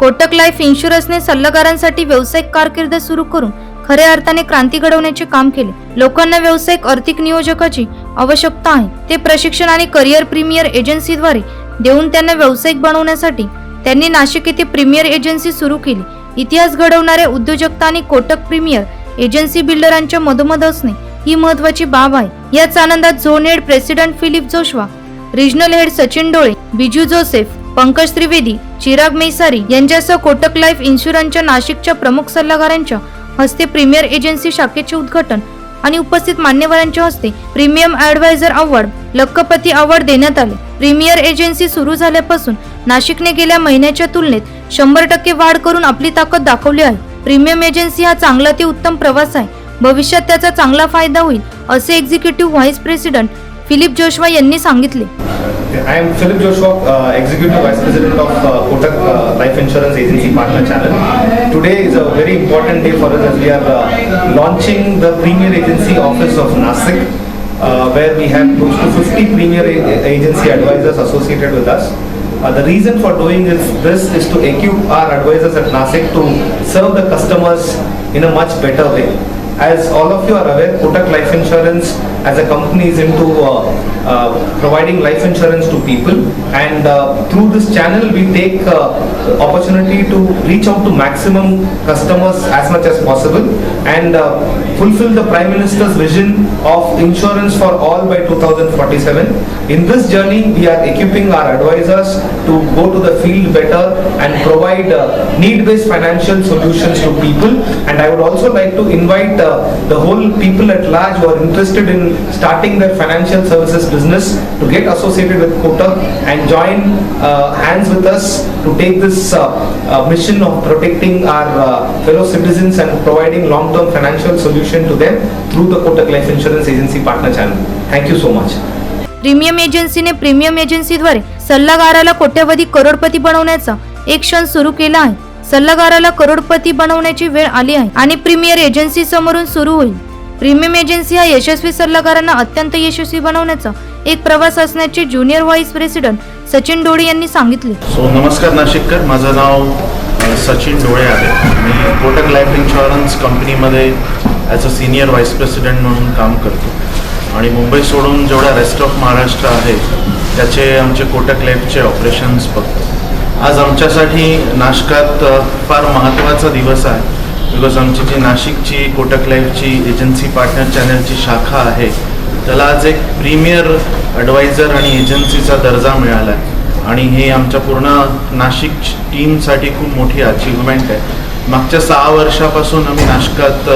Kotak life इन्शुरन्सने सल्लागारांसाठी व्यावसायिक कारकीर्द सुरू करून खऱ्या अर्थाने क्रांती घडवण्याचे काम केले. लोकांना व्यावसायिक आर्थिक नियोजकाची आवश्यकता आहे. ते प्रशिक्षण आणि करिअर प्रीमियर एजन्सीद्वारे देऊन त्यांना व्यावसायिक बनवण्यासाठी त्यांनी नाशिक येथे प्रीमियर एजन्सी सुरू केली. इतिहास घडवणाऱ्या उद्योजकता आणि कोटक प्रीमियर एजन्सी बिल्डरांच्या मधोमध असणे ही महत्वाची बाब आहे. याच आनंदात zone head president Philip Joshua regional head Sachin Dole Biju Joseph Pankaj Trivedi Chirag Mesari यांच्यासह कोटक लाईफ इन्शुरन्सच्या नाशिकच्या प्रमुख सल्लागारांच्या हस्ते प्रीमियर एजन्सी शाखेचे उद्घाटन आणि उपस्थित मान्यवरांच्या हस्ते प्रीमियम ॲडवायझर अवॉर्ड लक्कपती अवॉर्ड देण्यात आले. प्रीमियर एजन्सी सुरू झाल्यापासून नाशिकने गेल्या महिन्याच्या तुलनेत शंभर टक्के वाढ करून आपली ताकद दाखवली आहे. प्रीमियम एजन्सी हा चांगला ते उत्तम प्रवास आहे. भविष्यात त्याचा चांगला फायदा होईल असे executive vice president Philip Joshua यांनी सांगितले. I am Philip Joshua, uh, Executive Vice President of uh, Kotak uh, Life Insurance Agency Partner Channel. Today is a very important day for us as we are uh, launching the Premier Agency Office of Nasik, uh, where we have close to 50 Premier Agency advisors associated with us. Uh, the reason for doing is, this is to equip our advisors at Nasik to serve the customers in a much better way. As all of you are aware, Kotak Life Insurance as a company is into uh, providing life insurance to people and uh, through this channel we take uh, opportunity to reach out to maximum customers as much as possible and uh, fulfill the Prime Minister's vision of insurance for all by 2047. In this journey, we are equipping our advisors to go to the field better and provide uh, need-based financial solutions to people. And I would also like to invite uh, the whole people at large who are interested in starting their financial services business to get associated with Kotak and join uh, hands with us to take this uh, uh, mission of protecting our uh, fellow citizens and providing long-term financial solution to them through the Kotak Life Insurance Agency Partner Channel. Thank you so much. Premium एजन्सीने premium एजन्सीद्वारे सल्लागाराला कोट्यवधी करोडपती बनवण्याचा एक क्षण सुरू केला आहे सल्लागाराला करोडपती बनवण्याची वेळ आली आहे आणि प्रीमियर एजन्सी समोरून सुरू होईल प्रीमियम एजन्सी हा यशस्वी सल्लागारांना अत्यंत यशस्वी बनवण्याचा एक प्रवास असण्याचे ज्युनियर व्हाईस प्रेसिडेंट सचिन डोळे यांनी सांगितले. सो नमस्कार नाशिककर. माझं नाव सचिन डोळे आहे. मी कोटक लाईफ इन्शुरन्स कंपनीमध्ये as a senior vice president म्हणून काम करतो. आणि मुंबई सोडून जेवढा रेस्ट ऑफ महाराष्ट्र आहे त्याचे आमचे कोटक लाईफचे ऑपरेशन्स बघतो. आज आमच्यासाठी नाशकात फार महत्त्वाचा दिवस आहे. बिकॉज आमची जी नाशिकची कोटक लाईफची एजन्सी पार्टनर चॅनलची शाखा आहे त्याला आज एक प्रीमियर ॲडवायझर आणि एजन्सीचा दर्जा मिळाला आहे आणि हे आमच्या पूर्ण नाशिक टीमसाठी खूप मोठी अचीवमेंट आहे. मागच्या सहा वर्षापासून आम्ही नाशकात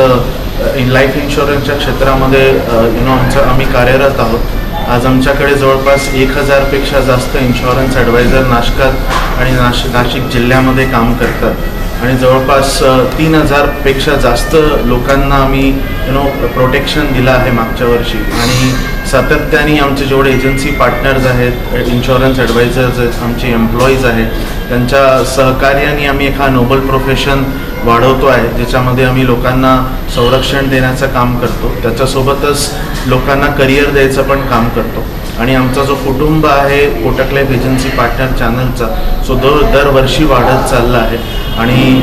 लाईफ इन्शुरन्सच्या क्षेत्रामध्ये यु नो आमचं आम्ही कार्यरत आहोत. आज आमच्याकडे जवळपास एक हजारपेक्षा जास्त इन्शुरन्स ॲडवायझर नाशकात आणि नाशिक नाशिक जिल्ह्यामध्ये काम करतात. आणि जवळपास तीन हजारपेक्षा जास्त लोकांना आम्ही यु नो प्रोटेक्शन दिलं आहे मागच्या वर्षी. आणि सातत्याने आमचे जेवढे एजन्सी पार्टनर्स आहेत इन्शुरन्स ॲडवायझर्स आहेत आमचे एम्प्लॉईज आहेत त्यांच्या सहकार्याने आम्ही एक हा नोबल प्रोफेशन वाढवतो आहे ज्याच्यामध्ये आम्ही लोकांना संरक्षण देण्याचं काम करतो. त्याच्यासोबतच लोकांना करिअर द्यायचं पण काम करतो. आणि आमचा जो कुटुंब आहे कोटक लाईफ एजन्सी पार्टनर चॅनलचा सो दर दरवर्षी वाढत चालला आहे. आणि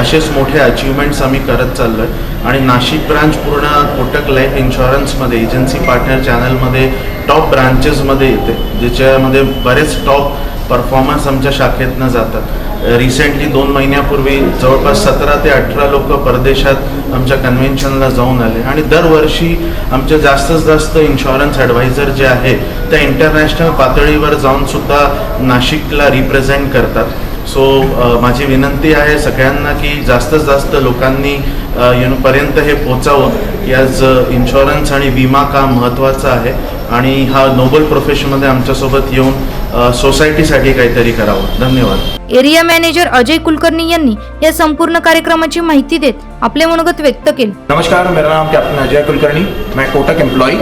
असेच मोठे अचिव्हमेंट्स आम्ही करत चाललो आहे आणि नाशिक ब्रांच पूर्ण कोटक लाईफ इन्शुरन्समध्ये एजन्सी पार्टनर चॅनलमध्ये टॉप ब्रांचेसमध्ये येते. ज्याच्यामध्ये बरेच टॉप परफॉर्मन्स आमच्या शाखेतनं जातात. रिसेंटली दोन महिन्यापूर्वी जवळपास सतरा ते अठरा लोक परदेशात आमच्या कन्व्हेन्शनला जाऊन आले. आणि दरवर्षी आमचे जास्तीत जास्त इन्शुरन्स ॲडवायझर जे आहे त्या इंटरनॅशनल पातळीवर जाऊन सुद्धा नाशिकला रिप्रेझेंट करतात. सो uh, माझी विनंती आहे सगळ्यांना की जास्तीत जास्त लोकांनी uh, यु नो पर्यंत हे पोचावं. याज इन्शुरन्स uh, आणि विमा का महत्त्वाचं आहे? आणि हा नोबल प्रोफेशनमध्ये आमच्यासोबत येऊन सोसायटीसाठी काहीतरी करावं. धन्यवाद. एरिया मॅनेजर अजय कुलकर्णी यांनी या संपूर्ण कार्यक्रमाची माहिती देत आपले मनोगत व्यक्त केले. नमस्कार मेरा नाम कैप्टन अजय कुलकर्णी. मैं कोटक एम्प्लॉय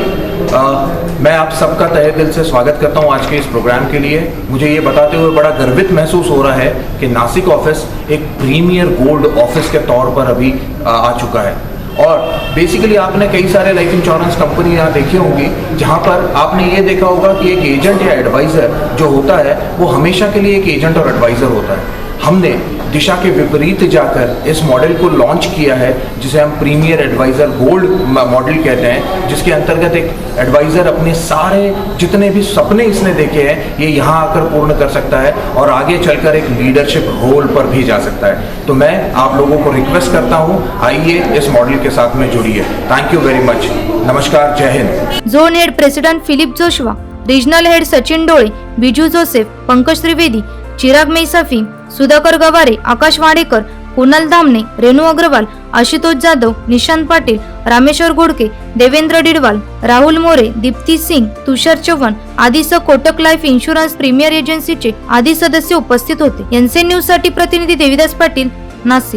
मैं आप सबका तहे दिल से स्वागत करता हूं आज के इस प्रोग्राम के लिए। मुझे ये बताते हुए बड़ा गर्वित महसूस हो रहा है कि नासिक ऑफिस एक प्रीमियर गोल्ड ऑफिस के तौर पर अभी आ, आ चुका है। और बेसिकली आपने कई सारे लाइफ इंश्योरेंस कंपनी यहाँ देखी होंगी, जहाँ पर आपने ये देखा होगा कि एक एजेंट या एडवाइज़र जो होता है, वो हमेशा के लिए एक एजेंट और एडवाइज़र होता है। हमने दिशा के विपरीत जाकर इस मॉडल को लॉन्च किया है, जिसे हम प्रीमियर एडवाइज़र गोल्ड मॉडल कहते हैं, जिसके अंतर्गत एक एडवाइज़र अपने सारे जितने भी सपने इसने देखे हैं, ये यहाँ आकर पूर्ण कर सकता है और आगे चलकर एक लीडरशिप रोल पर भी जा सकता है। तो मैं आप लोगों को रिक्वेस्ट करता हूँ, आइए इस मॉडल के साथ में जुड़िए। थैंक यू वेरी मच नमस्कार, जय Hind. Zone head president Philip Joshua regional head Sachin Dole Biju Joseph Pankaj Trivedi Chirag Mesafi Sudhakar Gaware Akash Wadekar Kunal Dhamane Renu Agarwal Ashutosh Jadhav Nishant Patil Rameshwar Godke Devendra Didwal Rahul More Deepti Singh Tushar Chavan आदीसह Kotak life insurance premier एजन्सीचे आदी सदस्य उपस्थित होते. NCN न्यूजसाठी प्रतिनिधी देविदास पाटील नाशिक.